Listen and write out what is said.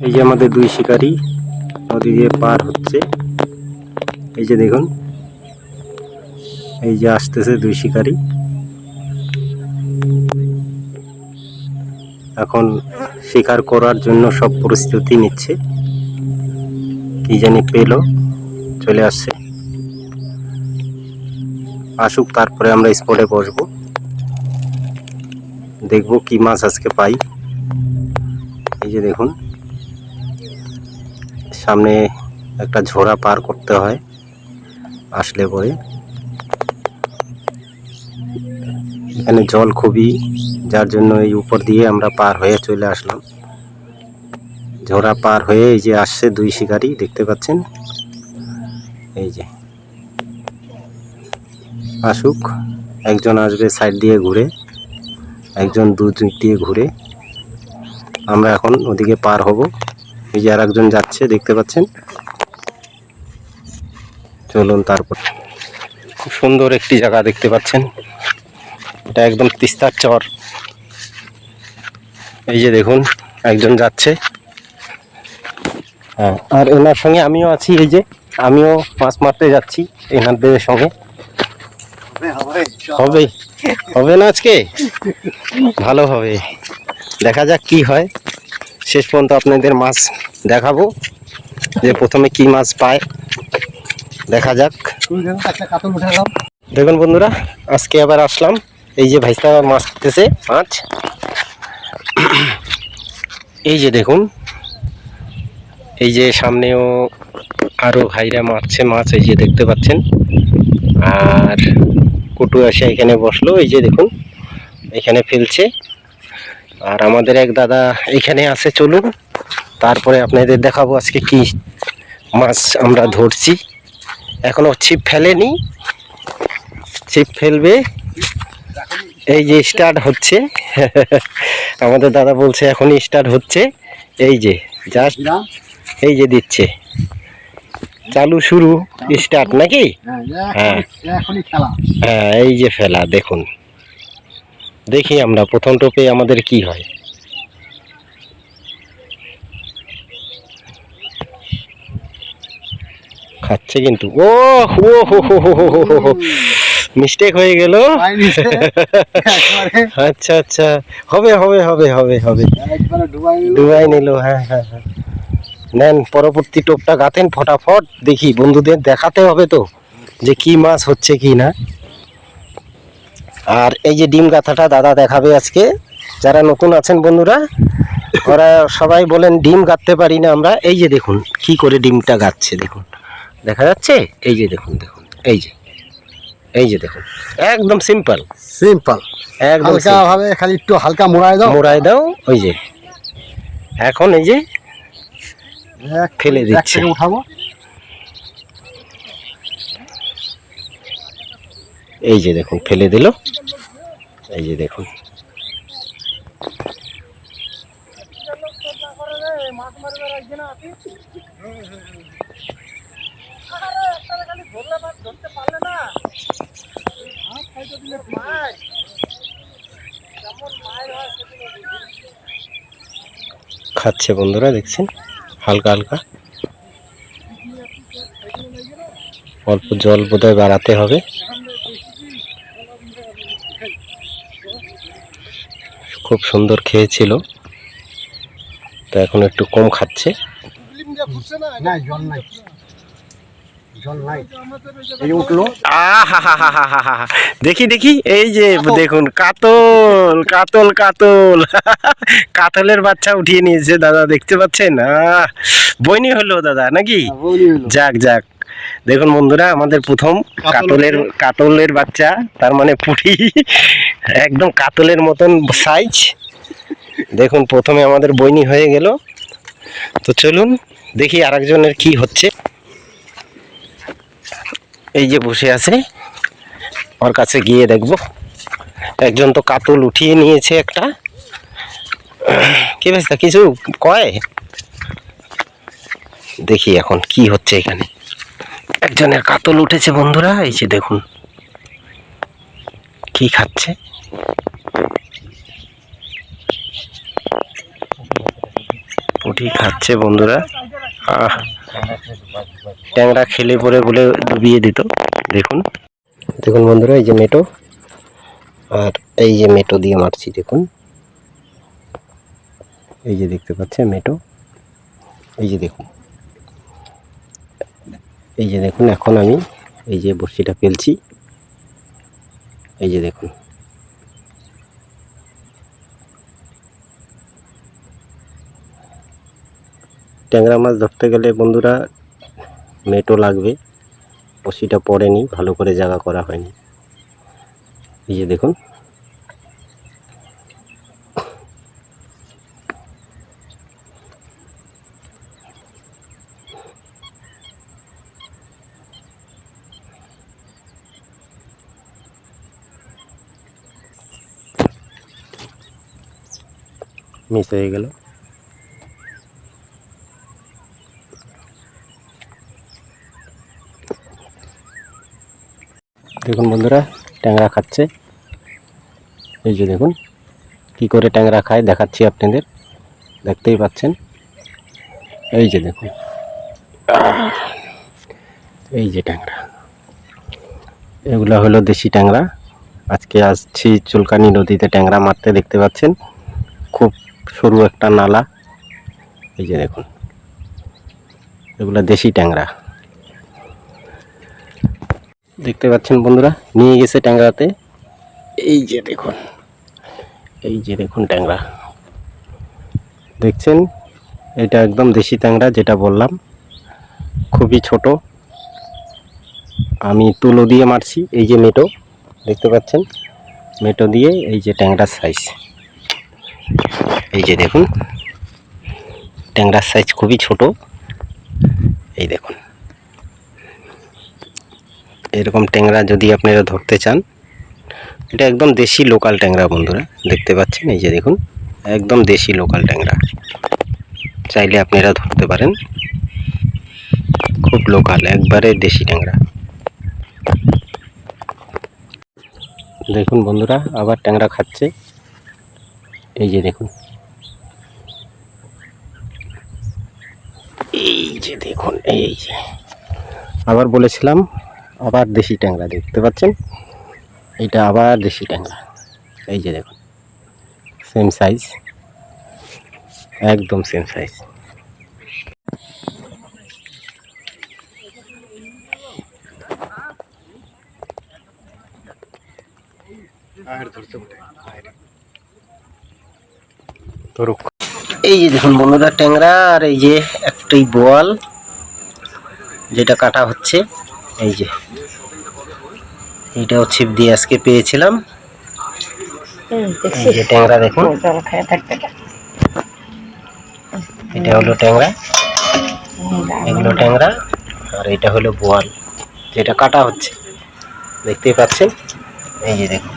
এই যে আমাদের দুই শিকারি নদী দিয়ে পার হচ্ছে। এই যে দেখুন, এই যে আসতেছে দুই শিকারি। এখন শিকার করার জন্য সব প্রস্তুতি নিচ্ছে। কি জানি পেল, চলে আসছে। আসুক, তারপরে আমরা স্পটে বসবো। দেখব কি মাছ আজকে পাই। এই যে দেখুন সামনে একটা ঝোড়া পার করতে হয় আসলে পরে। এখানে জল খুবই, যার জন্য এই উপর দিয়ে আমরা পার হয়ে চলে আসলাম। ঝোড়া পার হয়ে এই যে আসছে দুই শিকারি, দেখতে পাচ্ছেন? এই যে। আসুক, একজন আসবে সাইড দিয়ে ঘুরে, একজন দু দিক দিয়ে ঘুরে। আমরা এখন ওদিকে পার হব। এই যে আর একজন যাচ্ছে, দেখতে পাচ্ছেন? চলুন তারপর। খুব সুন্দর একটি জায়গা দেখতে পাচ্ছেন। এটা একদম তিস্তার চর। এই যে দেখুন, একজন যাচ্ছে। হ্যাঁ আর এনার সঙ্গে আমিও আছি, এই যে। আমিও মাছ মারতে যাচ্ছি এনাদের সঙ্গে। হবে হবে না আজকে? ভালো হবে। দেখা যাক কি হয়। শেষ পর্যন্ত আপনাদের মাছ দেখাবো যে প্রথমে কি মাছ পায়। দেখা যাক। দেখুন বন্ধুরা, আজকে আবার আসলাম। এই যে ভাইসা মাছ খেতেছে মাছ। এই যে দেখুন, এই যে সামনেও আরও ভাইরা মারছে মাছ, এই যে দেখতে পাচ্ছেন। আর কুটু এসে এখানে বসল, এই যে দেখুন, এখানে ফেলছে। আর আমাদের এক দাদা এখানে আছে চলুন। তারপরে আপনাদের দেখাবো আজকে কি মাছ আমরা ধরছি। এখনও ছিপ ফেলেনি। ছিপ ফেলবে। এই যে স্টার্ট হচ্ছে। আমাদের দাদা বলছে এখনই স্টার্ট হচ্ছে। এই যে জাস্ট এই যে দিচ্ছে। চালু শুরু স্টার্ট নাকি? হ্যাঁ। হ্যাঁ এই যে ফেলা দেখুন। দেখি আমরা প্রথম টোপে আমাদের কি হয়। খাচ্ছে কিন্তু। ও হো হো হো হো হো হো মিস্টেক হয়ে গেল। আচ্ছা আচ্ছা। হবে হবে হবে হবে হবে। একবারে ডুবাই নিল। ডুবাই নিল হ্যাঁ হ্যাঁ হ্যাঁ। নেন পরবর্তী টোপটা গাতেন ফটাফট। দেখি বন্ধুদের দেখাতে হবে তো যে কি মাছ হচ্ছে কি না। আর এই যে ডিম গাথাটা দাদা দেখাবে আজকে যারা নতুন আছেন বন্ধুরা ওরা সবাই বলেন ডিম গাঁথতে পারি না আমরা। এই যে দেখুন কি করে ডিমটা গাচ্ছে দেখুন। দেখা যাচ্ছে? এই যে দেখুন দেখুন এই যে এই যে দেখুন। একদম সিম্পল সিম্পল একদম ভাবে খালি একটু হালকা মোড়ায় দাও। মোড়াই দাও ওই যে। এখন এই যে ফেলে দিচ্ছে। উঠাবো। এই যে দেখুন, ফেলে দিল। এই যে দেখুন। খাচ্ছে বন্ধুরা, দেখছেন? হালকা হালকা। অল্প জল বোধহয় বাড়াতে হবে। খুব সুন্দর খেয়েছিল। তো এখন একটু কম খাচ্ছে। দেখি দেখি এই যে দেখুন কাতল কাতল কাতল। কাতলের বাচ্চা উঠিয়ে নিয়েছে দাদা দেখতে পাচ্ছেন? বইনি হলো দাদা নাকি? যাক যাক। দেখুন বন্ধুরা আমাদের প্রথম কাতলের কাতলের বাচ্চা। তার মানে পুঁটি একদম কাতলের মতন সাইজ দেখুন প্রথমে আমাদের বইনি হয়ে গেল। তো চলুন দেখি আরেকজনের কি হচ্ছে। এই যে বসে আছে ওর কাছে গিয়ে দেখব। একজন তো কাতল উঠিয়ে নিয়েছে একটা। কি বেশ কিছু কয়? দেখি এখন কি হচ্ছে এখানে। একজনের কাতল উঠেছে বন্ধুরা, এই যে দেখুন। কি খাচ্ছে? পুঁটি খাচ্ছে বন্ধুরা। আহ, ট্যাংরা খেলে পরে বলে ডুবিয়ে দিত, দেখুন। দেখুন বন্ধুরা, এই যে মেটো। আর এই যে মেটো দিয়ে মারছি, দেখুন। এই যে দেখতে পাচ্ছেন মেটো। এই যে দেখুন। এই যে দেখুন, এখন আমি এই যে বড়শিটা ফেলছি। এই যে দেখুন। ট্যাংরা মাছ ধরতে গেলে বন্ধুরা, মেটো লাগবে। বসিটা পড়েনি, ভালো করে জায়গা করা হয়নি। এই যে দেখুন। মিস হয়ে গেল। দেখুন বন্ধুরা, ট্যাংরা খাচ্ছে। এই যে দেখুন, কি করে ট্যাংরা খায় দেখাচ্ছি আপনাদের। দেখতেই পাচ্ছেন। এই যে দেখুন, এই যে ট্যাংরা। এগুলো হলো দেশি ট্যাংরা। আজকে আসছি চুলকানি নদীতে ট্যাংরা মারতে, দেখতে পাচ্ছেন। খুব সরু একটা নালা। এই যে দেখুন, এগুলো দেশি ট্যাংরা। দেখতে পাচ্ছেন বন্ধুরা, নিয়ে গেছে ট্যাংরাতে। এই যে দেখুন, এই যে দেখুন ট্যাংরা। দেখছেন? এটা একদম দেশি ট্যাংরা, যেটা বললাম। খুবই ছোট। আমি তুলো দিয়ে মারছি, এই যে মেটো। দেখতে পাচ্ছেন? মেটো দিয়ে এই যে ট্যাংরার সাইজ এই যে দেখুন, ট্যাংরার সাইজ খুবই ছোট। এই দেখুন। এরকম ট্যাংরা যদি আপনারা ধরতে চান, এটা একদম দেশি লোকাল ট্যাংরা বন্ধুরা, দেখতে পাচ্ছেন? এই যে দেখুন, একদম দেশি লোকাল ট্যাংরা। চাইলে আপনারা ধরতে পারেন। খুব লোকাল একবারে দেশি ট্যাংরা। দেখুন বন্ধুরা, আবার ট্যাংরা খাচ্ছে। এই যে দেখুন। এই যে দেখুন এই যে। আবার বলেছিলাম আবার দেশি ট্যাংরা দেখতে পাচ্ছেন? এটা আবার দেশি ট্যাংরা। এই যে দেখুন সেম সাইজ একদম সেম সাইজ ধরুক এই যে দেখুন বন্ধুরা ট্যাংরা আর এই যে একটাই বোয়াল যেটা কাটা হচ্ছে। এই যে এইটাও ছিপ দিয়ে আজকে পেয়েছিলাম। এই যে ট্যাংরা দেখুন। এটা হলো ট্যাংরা। এগুলো ট্যাংরা আর এটা হলো বোয়াল যেটা কাটা হচ্ছে। দেখতেই পাচ্ছেন? এই যে দেখুন।